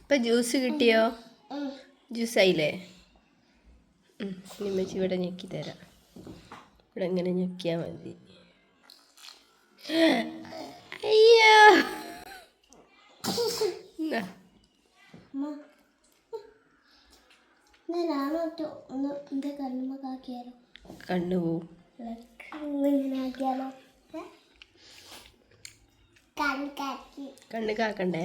ഇപ്പൊ ജ്യൂസ് കിട്ടിയോ? ജ്യൂസ് ആയില്ലേ നിമ്മച്ചി ഇവിടെ ഞെക്കി തരാം. ഇവിടെ ഇങ്ങനെ ഞെക്കിയാൽ മതി. അയ്യോ. കണ്ണു പോവും. കണ്ണ് കാക്കണ്ടേ?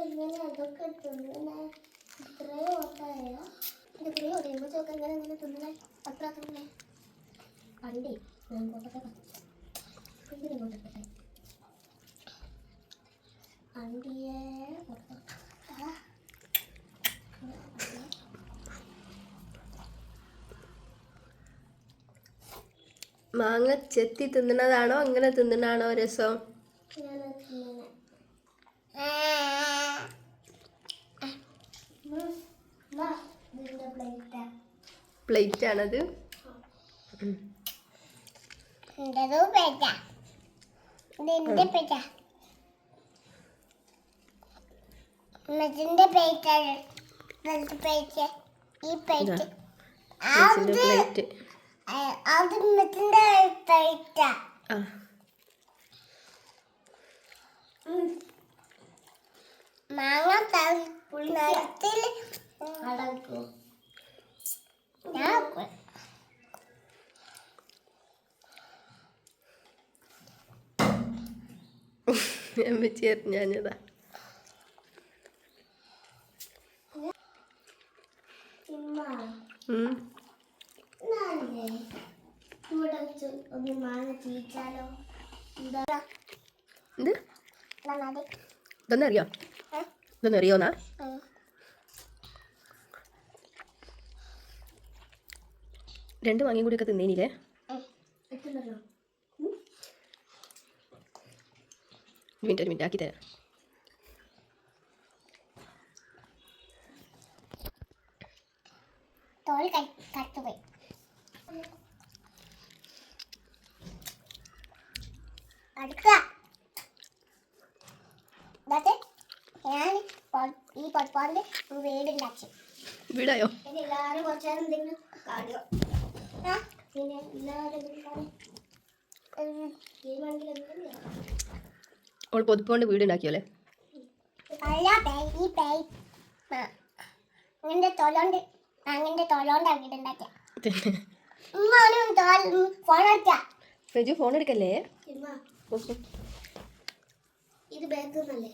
ഇങ്ങനെ അതൊക്കെ തിന്നണേ കൊണ്ടൊക്കെ എന്തിനും അണ്ടിയെ മാങ്ങ ചെത്തി തിന്നണതാണോ അങ്ങനെ തിന്നണാണോ രസം പ്ലേറ്റ് ആണത് മാങ്ങ നിറത്തിൽ അടക്കും ഞാൻ നന്നായി ഇതൊന്നും അറിയോ ഇതൊന്നും അറിയോന്നാ രണ്ട് മാങ്ങയും കൂടി ഒക്കെ തിന്നേനില്ലേ? ഒരു മിനിറ്റ് ഒരു മിനിറ്റ് ആക്കി തരാം തോൽ കട്ടുപോയി ഞാൻ ഈ പൊട്ടപ്പാറിൽ വീടുണ്ടാക്കി വീടായോ എല്ലാവരും കുറച്ച് നേരം എന്തെങ്കിലും കാണുക പിന്നെ എല്ലാവരും അവൾ പൊതുപ്പോണ്ട് വീടുണ്ടാക്കിയോല്ലേ? അങ്ങനെ തൊലോണ്ട് തൊലോണ്ട് ഫോൺ എടുക്കല്ലേ? ഇത് ബാഗ് നല്ലേ?